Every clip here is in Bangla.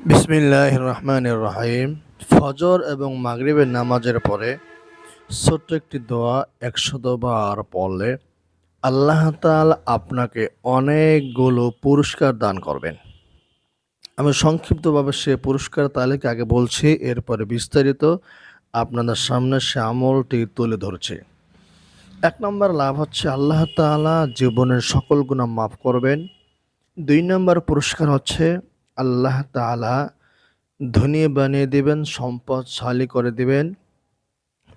বিসমিল্লাহ রহমান রহিম ফজর এবং মাগরিবের নামাজের পরে ছোট্ট একটি দোয়া একশো বার পড়লে আল্লাহ তাআলা আপনাকে অনেকগুলো পুরস্কার দান করবেন। আমি সংক্ষিপ্তভাবে সে পুরস্কার তালিকা আগে বলছি, এরপরে বিস্তারিত আপনাদের সামনে সে আমলটি তুলে ধরছে। এক নম্বর লাভ হচ্ছে আল্লাহ তাআলা জীবনের সকল গুণা মাফ করবেন। দুই নম্বর পুরস্কার হচ্ছে আল্লাহ তাআলা ধনী বানিয়ে দিবেন, সম্পদশালী করে দিবেন।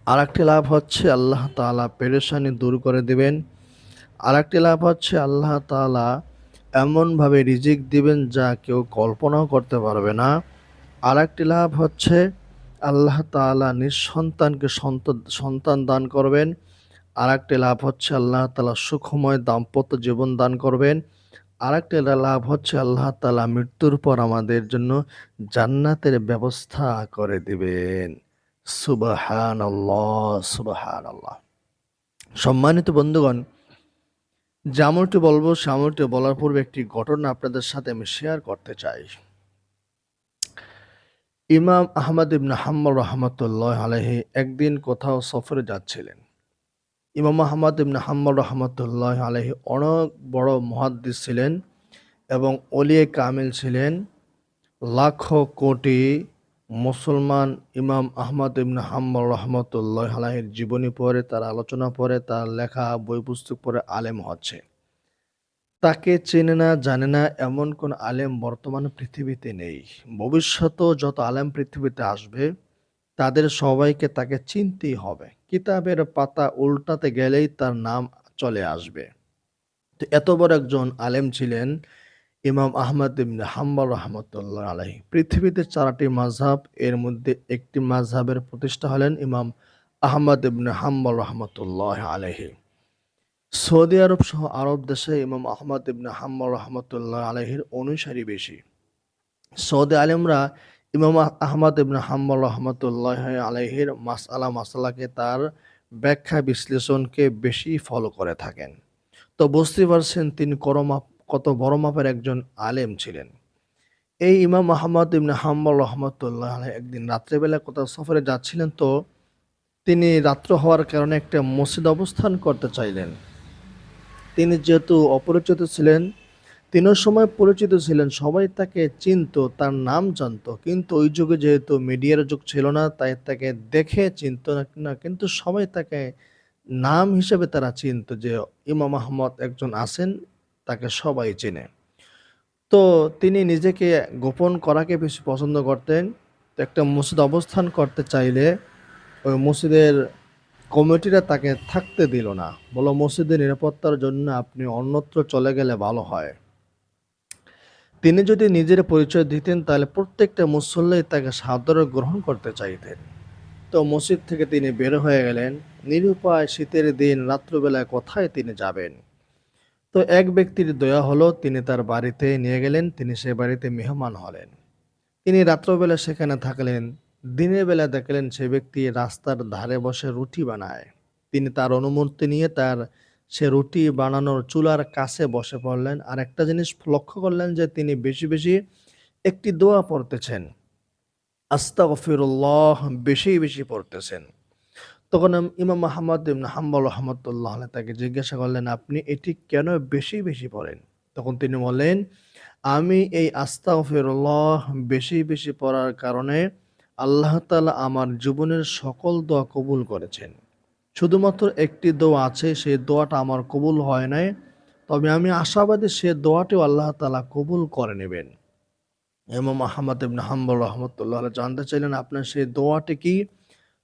আর একটি লাভ হচ্ছে আল্লাহ তাআলা পেরেশানি দূর করে দিবেন। আর একটি লাভ হচ্ছে আল্লাহ তাআলা এমনভাবে রিজিক দিবেন যা কেউ কল্পনাও করতে পারবে না। আর একটি লাভ হচ্ছে আল্লাহ তাআলা নিঃসন্তানকে সন্ত- সন্তান দান করবেন। আর একটি লাভ হচ্ছে আল্লাহ তাআলা সুখময় দাম্পত্য জীবন দান করবেন। আর একটি লাভ হচ্ছে, আল্লাহ তালা মৃত্যুর পর আমাদের জন্য জান্নাতের ব্যবস্থা করে দিবেন। সুবাহান আল্লাহ সুবাহান আল্লাহ সম্মানিত বন্ধুগণ যেমনটি বলব, সে আমলটি বলার পূর্বে একটি ঘটনা আপনাদের সাথে আমি শেয়ার করতে চাই। ইমাম আহমদ ইবনে হাম্মর রহমতুল্লাহ আলহি একদিন কোথাও সফরে যাচ্ছিলেন। ইমাম আহমদ ইবনে হাম্মর রহমতুল্লাহ আলহি অনেক বড় মহাদ্দিস ছিলেন এবং অলিয়ে কামিল ছিলেন। লাখো কোটি মুসলমান ইমাম আহমদ ইবনে হাম্মর রহমতুল্লাহ আলাহির জীবনী পড়ে, তার আলোচনা পড়ে, তার লেখা, বই, পুস্তক পড়ে আলেম হচ্ছে। তাকে চেনে না, জানে না, এমন কোন আলেম বর্তমান পৃথিবীতে নেই। ভবিষ্যতেও যত আলেম পৃথিবীতে আসবে, তাদের সবাইকে তাকে চিনতেই হবে। কিতাবের পাতা উল্টাতে গেলেই তার নাম চলে আসবে। তো এত বড় একজন আলেম ছিলেন ইমাম আহমদ ইবনে হাম্বল রহমতুল্লাহ আলাহি পৃথিবীতে চারটি মাঝহাব এর মধ্যে একটি মাঝহাবের প্রতিষ্ঠা হলেন ইমাম আহমদ ইবনে হাম্বল রহমতুল্লাহ আলাহি সৌদি আরব সহ আরব দেশে ইমাম আহমদ ইবনে হাম্বল রহমতুল্লাহ আলাহির অনুসারী বেশি। সৌদি আলেমরা ইমাম আহমদ ইবনে হাম্বল রহমতুল্লাহ আলাইহির মাসআলা মাসালাকে তার ব্যাখ্যা বিশ্লেষণকে বেশি ফলো করে থাকেন। তো বুঝতে পারছেন তিনি করমাপ কত বড় মাপের একজন আলেম ছিলেন। এই ইমাম আহমদ ইবনে হাম্বল রহমতুল্লাহ একদিন রাত্রেবেলা কোথাও সফরে যাচ্ছিলেন তো তিনি রাত্র হওয়ার কারণে একটা মসজিদ অবস্থান করতে চাইলেন। তিনি যেহেতু অপরিচিত ছিলেন তিনও সময় পরিচিত ছিলেন, সবাই তাকে চিনত, তার নাম জানতো। কিন্তু ওই যুগে যেহেতু মিডিয়ার যুগ ছিল না, তাই তাকে দেখে চিনত না, কিন্তু সবাই তাকে নাম হিসেবে তারা চিনত যে ইমাম আহমদ একজন আছেন, তাকে সবাই চেনে। তো তিনি নিজেকে গোপন করাকে বেশি পছন্দ করতেন। তো একটা মসজিদ অবস্থান করতে চাইলে ওই মসজিদের কমিটিরা তাকে থাকতে দিল না। বলো, মসজিদের নিরাপত্তার জন্য আপনি অন্যত্র চলে গেলে ভালো হয়। তিনি যদি নিজের পরিচয় দিতেন, তাহলে প্রত্যেকটা মুসল্লাই তাকে সাদরে গ্রহণ করতে চাইতেন। তো মসজিদ থেকে তিনি বের হয়ে গেলেন। নিরুপায় শীতের দিন রাত্রবেলায় কোথায় তিনি যাবেন? তো এক ব্যক্তির দয়া হলো, তিনি তার বাড়িতে নিয়ে গেলেন। তিনি সে বাড়িতে মেহমান হলেন। তিনি রাত্রবেলা সেখানে থাকলেন। দিনের বেলা দেখলেন সে ব্যক্তি রাস্তার ধারে বসে রুটি বানায়। তিনি তার অনুমতি নিয়ে তার সে রুটি বানানোর চুলার কাছে বসে পড়লেন। আর একটা জিনিস লক্ষ্য করলেন যে তিনি বেশি বেশি একটি দোয়া পড়তেছেন। আস্তাগফিরুল্লাহ বেশি বেশি পড়তেছেন। তখন ইমাম আহমদ ইবনে হাম্বল রহমতুল্লাহ তাকে জিজ্ঞাসা করলেন, আপনি এটি কেন বেশি বেশি পড়েন? তখন তিনি বলেন আমি এই আস্তাগফিরুল্লাহ বেশি বেশি পড়ার কারণে আল্লাহ তাআলা আমার জীবনের সকল দোয়া কবুল করেছেন। শুধুমাত্র একটি দোয়া আছে, সেই দোয়াটা আমার কবুল হয় নাই। তবে আমি আশাবাদী সে দোয়াটিও আল্লাহ তালা কবুল করে নেবেন। ইমাম আহমদ ইবনে হাম্বল রহমতুল্লাহ জানতে চাইলেন, আপনার সেই দোয়াটি কি?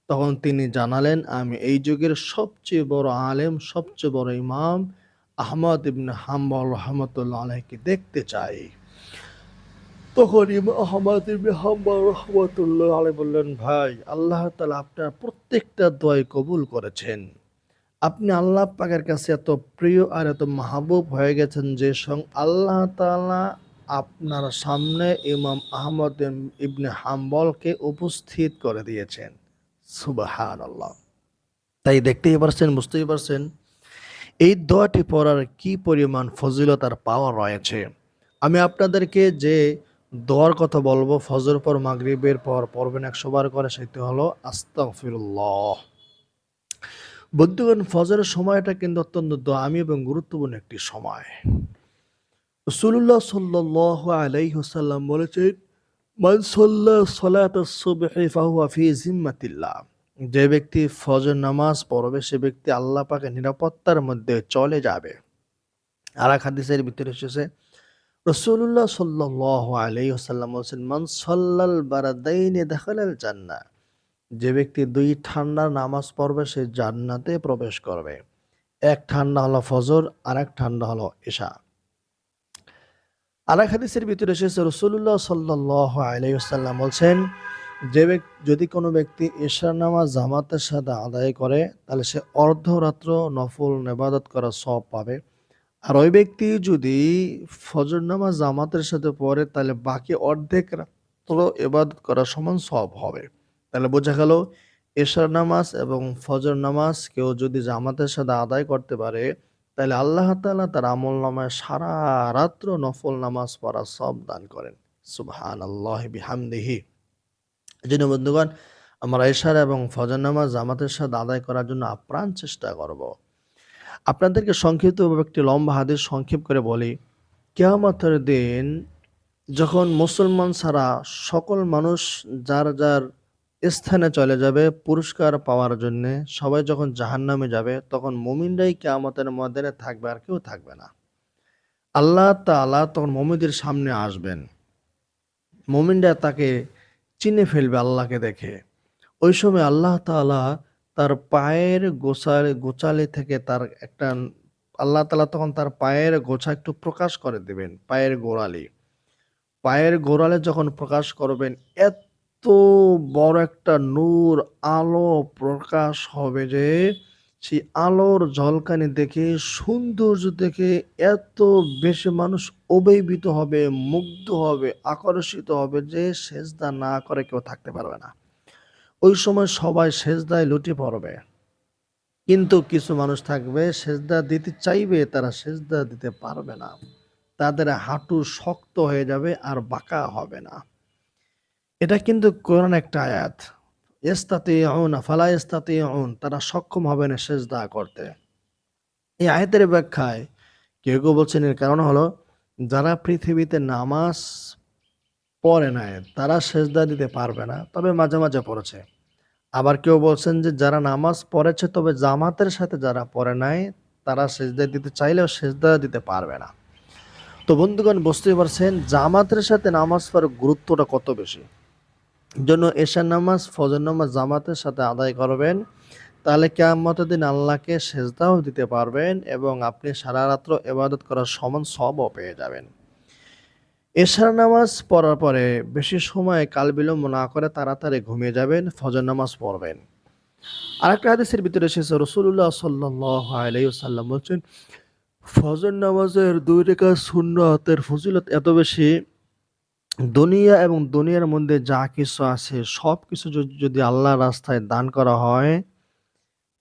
তখন তিনি জানালেন, আমি এই যুগের সবচেয়ে বড় আলেম, সবচেয়ে বড় ইমাম আহমদ ইবনে হাম্বল রহমতুল্লাহ আলাইকে দেখতে চাই। তখন আহমদ রহমতুল্লাহ আলাই বললেন, ভাই, আল্লাহ তালা আপনার প্রত্যেকটা দয় কবুল করেছেন। আপনি আল্লাহ পাকের কাছে এত প্রিয় আর এত মাহবুব হয়ে গেছেন যে সং আল্লাহ তাআলা আপনার সামনে ইমাম আহমদ ইবনে হাম্বলকে উপস্থিত করে দিয়েছেন। সুবাহান আল্লাহ তাই দেখতেই পারছেন, বুঝতেই পারছেন, এই দোয়াটি পড়ার কি পরিমাণ ফজিলতার পাওয়া রয়েছে। আমি আপনাদেরকে যে দোয়ার কথা বলব, ফজর পর মাগরিবের পর পড়বেন একশো বার করে সেটি হলো আস্তাগফিরুল্লাহ। বন্ধুগণ, ফজরের সময়টা কিন্তু অত্যন্ত দামি এবং গুরুত্বপূর্ণ একটি সময়। রসুল্লাহ সাল্লাহ আলাইসাল্লাম বলেছেন, মান সাল্লা সালাত সুবহি ফাহুয়া ফি জিম্মাতিল্লাহ। যে ব্যক্তি ফজর নামাজ পড়বে, সে ব্যক্তি আল্লাহ পাকে নিরাপত্তার মধ্যে চলে যাবে। আর এক হাদিসের ভিতরে এসেছে রসুল্লাহ সাল্লাহ আলাইসাল্লাম বলছেন, মান সাল্লাল বারাদাইনে দেখালাল জান্নাহ। যে ব্যক্তি দুই ঠান্ডার নামাজ পড়বে, সে জান্নাতে প্রবেশ করবে। এক ঠান্ডা হলো ফজর আর এক ঠান্ডা হলো ঈশা। আর এক হাদিসের ভিতরে এসেছে রসুল্লাহ সাল্লাহ আলাইসাল্লাম বলছেন, যে যদি কোনো ব্যক্তি এশার নামাজ জামাতের সাথে আদায় করে, তাহলে সে অর্ধরাত্র নফল নেবাদত করা সব পাবে। আর ওই ব্যক্তি যদি ফজর নামাজ জামাতের সাথে পড়ে, তাহলে বাকি অর্ধেক রাত্র এবাদত করার সমান সব হবে। তাহলে বোঝা গেল, এশার নামাজ এবং ফজর নামাজ কেউ যদি জামাতের সাথে আদায় করতে পারে, তাহলে আল্লাহ তাআলা তার আমল নামায় সারা রাত্র নফল নামাজ পড়া সব দান করেন। সুবহান আল্লাহ বিহামদিহি জন্য বন্ধুগণ, আমরা এশার এবং ফজর নামাজ জামাতের সাথে আদায় করার জন্য আপ্রাণ চেষ্টা করব। আপনাদেরকে সংক্ষিপ্তভাবে একটি লম্বা হাদিস সংক্ষেপ করে বলি। কেয়ামতের দিন যখন মুসলমান ছাড়া সকল মানুষ যার যার স্থানে চলে যাবে পুরস্কার পাওয়ার জন্যে সবাই যখন জাহান্নামে যাবে, তখন মুমিনরাই কেয়ামতের ময়দানে থাকবে আর কেউ থাকবে না। আল্লাহ তাআলা তখন মমিদের সামনে আসবেন। মুমিনরা তাকে চিনে ফেলবে আল্লাহকে দেখে। ওই সময় আল্লাহ তাআলা তার পায়ের গোছালে, গোছালি থেকে তার একটা আল্লাহ তালা তখন তার পায়ের গোছা একটু প্রকাশ করে দেবেন, পায়ের গোড়ালি। পায়ের গোড়ালে যখন প্রকাশ করবেন, এত বড় একটা নূর, আলো প্রকাশ হবে যে, সেই আলোর ঝলকানি দেখে, সৌন্দর্য দেখে এত বেশি মানুষ অভিভূত হবে, মুগ্ধ হবে, আকর্ষিত হবে যে, সেজদা না করে কেউ থাকতে পারবে না। ওই সময় সবাই সেজদায় লুটে পড়বে। কিন্তু কিছু মানুষ থাকবে, সেজদা দিতে চাইবে, তারা সেজদা দিতে পারবে না। তাদের হাঁটু শক্ত হয়ে যাবে আর বাঁকা হবে না। এটা কিন্তু কোরআন একটা আয়াত। এস্তাতে অন ফালা এস্তাতে অন তারা সক্ষম হবে না সেজদা করতে। এই আয়াতের ব্যাখ্যায় কেউ কেউ বলছেন, এর কারণ হলো, যারা পৃথিবীতে নামাজ পড়ে নাই, তারা সেজদা দিতে পারবে না, তবে মাঝে মাঝে পড়েছে। আবার কেউ বলছেন যে, যারা নামাজ পড়েছে, তবে জামাতের সাথে যারা পড়ে নাই, তারা সেজদা দিতে চাইলেও সেজদা দিতে পারবে না। তো বন্ধুগণ, বুঝতেই পারছেন, জামাতের সাথে নামাজ পড়ার গুরুত্বটা কত বেশি? জন্য এশার নামাজ ফজর নামাজ জামাতের সাথে আদায় করবেন, তাহলে কেয়ামতের দিন আল্লাহকে সেজদাও দিতে পারবেন এবং আপনি সারা রাত্র এবাদত করার সমান সবও পেয়ে যাবেন। এশার নামাজ পড়ার পরে বেশি সময় কাল বিলম্ব না করে তাড়াতাড়ি ঘুমিয়ে যাবেন, ফজর নামাজ পড়বেন। আর একটা হাদিসের ভিতরে এসেছে রসুল্লাহ সাল্লাহ আলাইসাল্লাম বলছেন, ফজর নামাজের দুই রেখা শূন্য হাতের ফজিলত এত বেশি, দুনিয়া এবং দুনিয়ার মধ্যে যা কিছু আছে সব কিছু যদি আল্লাহ রাস্তায় দান করা হয়,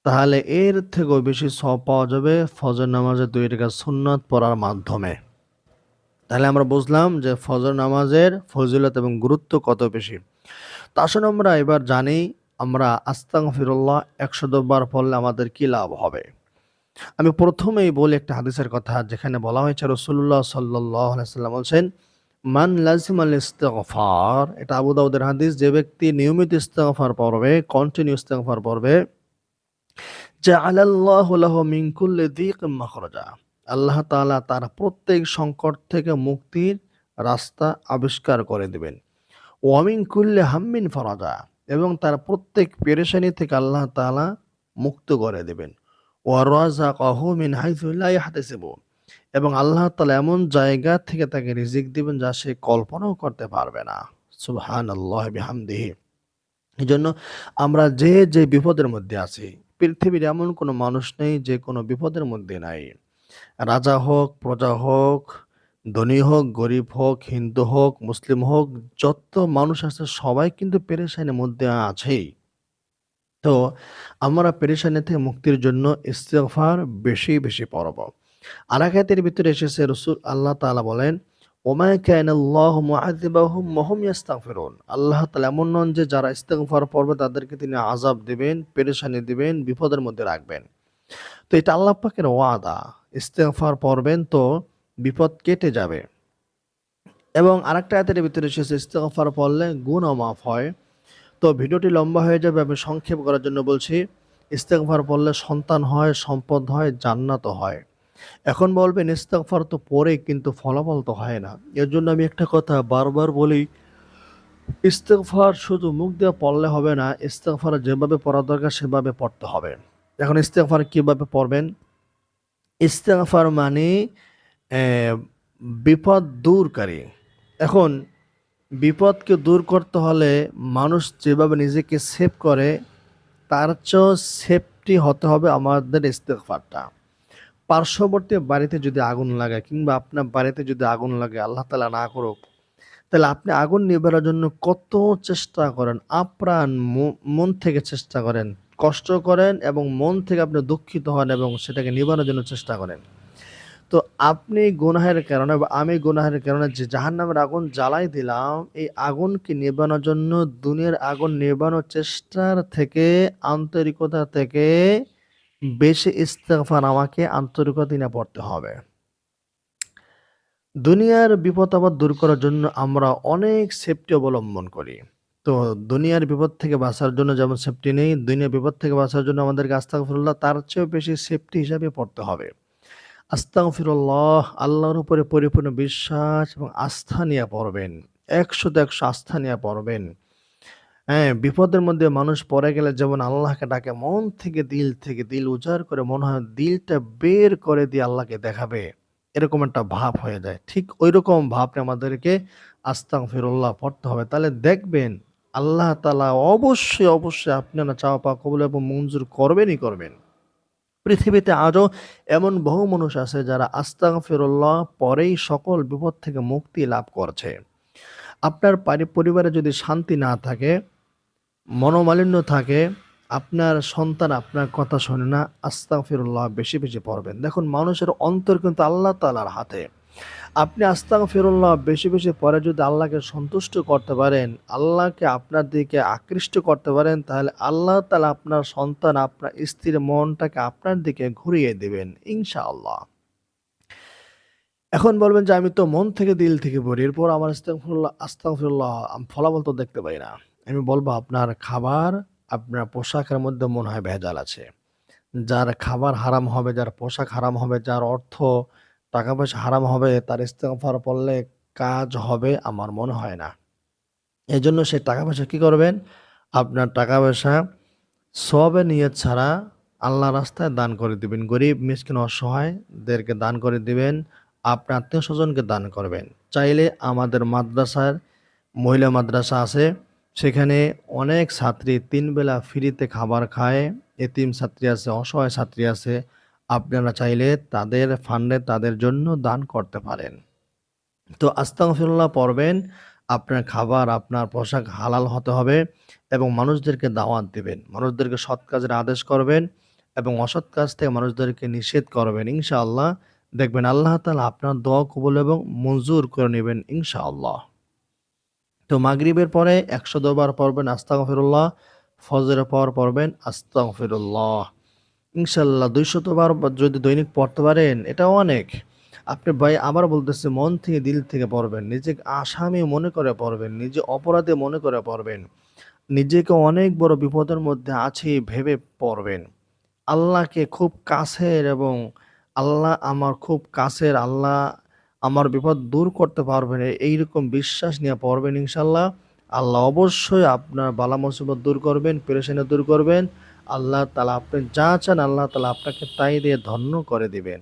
তাহলে এর থেকেও বেশি সব পাওয়া যাবে ফজর নামাজের দুই রেখা সুন্নত পড়ার মাধ্যমে। তাহলে আমরা বুঝলাম যে ফজর নামাজের ফজিলত এবং গুরুত্ব কত বেশি। তা আসুন আমরা এবার জানি আমরা আস্তাং ফিরুল্লাহ একশো বার পড়লে আমাদের কি লাভ হবে। আমি প্রথমেই বলি একটা হাদিসের কথা যেখানে বলা হয়েছে রসুল্লাহ সাল্লাহ সাল্লাম বলছেন, মান লাজিম আল ইস্তেগফার এটা আবু দাউদের হাদিস, যে ব্যক্তি নিয়মিত ইস্তেগফার পড়বে কন্টিনিউ ইস্তেগফার পড়বে যে আলাল্লাহু লাহু মিন কুল্লি দিকিম মাখরাজা আল্লাহ তাআলা তার প্রত্যেক সংকট থেকে মুক্তির রাস্তা আবিষ্কার করে দিবেন। ওয়ামিন কুল্লি হাম্মিন ফরাজা, এবং তার প্রত্যেক পেরেশানি থেকে আল্লাহ তাআলা মুক্ত করে দেবেন। ওয়ারাজা কাহু মিন হাইথু লা এবং আল্লাহ তালা এমন জায়গা থেকে তাকে রিজিক দিবেন যা সে কল্পনাও করতে পারবে না। সুবহান আল্লাহ বিহামদিহি। এই জন্য আমরা যে যে বিপদের মধ্যে আছি, পৃথিবীর এমন কোনো মানুষ নেই যে কোনো বিপদের মধ্যে নাই। রাজা হোক, প্রজা হোক, ধনী হোক, গরিব হোক, হিন্দু হোক, মুসলিম হোক, যত মানুষ আছে সবাই কিন্তু পেরেশানির মধ্যে আছেই। তো আমরা পেরেশানি থেকে মুক্তির জন্য ইস্তেগফার বেশি বেশি পড়ব। আরাকাতের ভিতরে এসেছে রসুল আল্লাহ তালা বলেন, ওমা কান আল্লাহ মুআযিবাহুম ওয়া হুম ইস্তাগফিরুন আল্লাহ তাআলা এমন নন যে যারা ইস্তেগফার পড়বে তাদেরকে তিনি আযাব দিবেন, পেরেশানি দিবেন, বিপদের মধ্যে রাখবেন। তো এটা আল্লাহ পাকের ওয়াদা। ইস্তেগফার পড়বেন তো বিপদ কেটে যাবে। এবং আরেকটা আয়াতের ভিতরে এসেছে, ইস্তেগফার পড়লে গুণও মাফ হয়। তো ভিডিওটি লম্বা হয়ে যাবে, আমি সংক্ষেপ করার জন্য বলছি, ইস্তেগফার পড়লে সন্তান হয়, সম্পদ হয়, জান্নাত হয়। এখন বলবেন, ইস্তেগফার তো পড়ে, কিন্তু ফলাফল তো হয় না। এর জন্য আমি একটা কথা বারবার বলি, ইস্তেগফার শুধু মুখ দিয়ে পড়লে হবে না, ইস্তেগফার যেভাবে পড়া দরকার, সেভাবে পড়তে হবে। এখন ইস্তেগফার কীভাবে পড়বেন? ইস্তেগফার মানে বিপদ দূরকারী এখন, বিপদকে দূর করতে হলে মানুষ যেভাবে নিজেকে সেভ করে, তার চেয়েও সেফটি হতে হবে আমাদের ইস্তেগফারটা। পার্শ্ববর্তী বাড়িতে যদি আগুন লাগে কিংবা আপনার বাড়িতে যদি আগুন লাগে, আল্লাহ তালা না করুক, তাহলে আপনি আগুন নিবানোর জন্য কত চেষ্টা করেন? আপ্রাণ মন থেকে চেষ্টা করেন। কষ্ট করেন এবং মন থেকে আপনি দুঃখিত হন এবং সেটাকে নিবানোর জন্য চেষ্টা করেন। তো আপনি গুনাহের কারণে বা আমি গুনাহের কারণে যে জাহান্নামের আগুন জ্বালাই দিলাম, এই আগুনকে নিবানোর জন্য, দুনিয়ার আগুন নিবানোর চেষ্টার থেকে, আন্তরিকতা থেকে বেশি ইস্তেগফার আমাকে আন্তরিকতা নিয়ে পড়তে হবে। দুনিয়ার বিপদ আপদ দূর করার জন্য আমরা অনেক সেফটি অবলম্বন করি। তো দুনিয়ার বিপদ থেকে বাঁচার জন্য যেমন সেফটি নেই, দুনিয়ার বিপদ থেকে বাঁচার জন্য আমাদেরকে আস্তাগফিরুল্লাহ তার চেয়েও বেশি সেফটি হিসাবে পড়তে হবে। আস্তাগফিরুল্লাহ আল্লাহর উপরে পরিপূর্ণ বিশ্বাস এবং আস্থা নিয়ে পড়বেন। একশোতে একশো আস্থা নিয়ে পড়বেন। হ্যাঁ বিপদের মধ্যে মানুষ পড়ে গেলে যেমন আল্লাহকে ডাকে, মন থেকে দিল থেকে দিল উজাড় করে, মনে হয় দিলটা বের করে দিয়ে আল্লাহকে দেখাবে। এরকম একটা ভাব হয়ে যায়। ঠিক ওই রকম ভাবটা আমাদেরকে আস্তাগফিরুল্লাহ পড়তে হবে। তাহলে দেখবেন আল্লাহ তালা অবশ্যই অবশ্যই আপনারা চাওয়া পাওয়া কবুল এবং মঞ্জুর করবেনই করবেন। পৃথিবীতে আজও এমন বহু মানুষ আছে যারা আস্তাগফিরুল্লাহ পরেই সকল বিপদ থেকে মুক্তি লাভ করছে। আপনার পারি- পরিবারে যদি শান্তি না থাকে, মনোমালিন্য থাকে, আপনার সন্তান আপনার কথা শোনে না, আস্তাগফিরুল্লাহ বেশি বেশি পড়বেন। দেখুন, মানুষের অন্তর কিন্তু আল্লাহ তাআলার হাতে। আপনি আস্তাগফিরুল্লাহ, বেশি বেশি পরে যদি আল্লাহকে সন্তুষ্ট করতে পারেন, আল্লাহকে আপনার দিকে আকৃষ্ট করতে পারেন, তাহলে আল্লাহ তালা আপনার সন্তান, আপনার স্ত্রীর মনটাকে আপনার দিকে ঘুরিয়ে দিবেন, ইনশাআল্লাহ। এখন বলবেন যে, আমি তো মন থেকে দিল থেকে পড়ি, এরপর আমার আস্তাগফিরুল্লাহ, আমি ফলাফল তো দেখতে পাই না। আমি বলব, আপনার খাবার, আপনার পোশাকের মধ্যে মনে হয় ভেজাল আছে। যার খাবার হারাম হবে, যার পোশাক হারাম হবে, যার অর্থ টাকা পয়সা হারাম হবে, তার ইস্তেগফার পড়লে কাজ হবে আমার মনে হয় না। এই জন্য সেই টাকা পয়সা কী করবেন? আপনার টাকা পয়সা সবে নিয়ে ছাড়া আল্লাহ রাস্তায় দান করে দিবেন। গরিব, মিসকিন, অসহায়দেরকে দান করে দিবেন আপনার আত্মীয় স্বজনকে দান করবেন। চাইলে আমাদের মাদ্রাসার মহিলা মাদ্রাসা আছে, সেখানে অনেক ছাত্রী তিন বেলা ফ্রিতে খাবার খায়। এতিম ছাত্রী আছে, অসহায় ছাত্রী আছে আপনারা চাইলে তাদের ফান্ডে তাদের জন্য দান করতে পারেন। তো আস্তাগফিরুল্লাহ পড়বেন, আপনার খাবার, আপনার পোশাক হালাল হতে হবে এবং মানুষদেরকে দাওয়াত দেবেন। মানুষদেরকে সৎ কাজের আদেশ করবেন এবং অসৎ কাজ থেকে মানুষদেরকে নিষেধ করবেন, ইনশাআল্লাহ। দেখবেন আল্লাহ তালা আপনার দোয়া কবুল এবং মঞ্জুর করে নেবেন, ইনশাআল্লাহ। তো মাগরিবের পরে একশো বার পড়বেন আস্তাগফিরুল্লাহ, ফজরের পর পড়বেন আস্তাগফিরুল্লাহ। ইনশাল্লাহ দুইশত বার যদি দৈনিক পড়তে পারেন, এটা অনেক। আপনি ভাই আবার বলতেছে, মন থেকে দিল থেকে পড়বেন নিজেকে আসামি মনে করে পড়বেন, নিজে অপরাধে মনে করে পড়বেন, নিজেকে অনেক বড় বিপদের মধ্যে আছে ভেবে পড়বেন। আল্লাহকে খুব কাছের এবং আল্লাহ আমার খুব কাছের, আল্লাহ আমার বিপদ দূর করতে পারবেন, এইরকম বিশ্বাস নিয়ে পড়বেন ইনশাল্লাহ। আল্লাহ অবশ্যই আপনার বালা মুসিবত দূর করবেন, পেরেশানি দূর করবেন। আল্লাহ তালা আপনি যা চান আল্লাহ তালা আপনাকে তাই দিয়ে ধন্য করে দিবেন।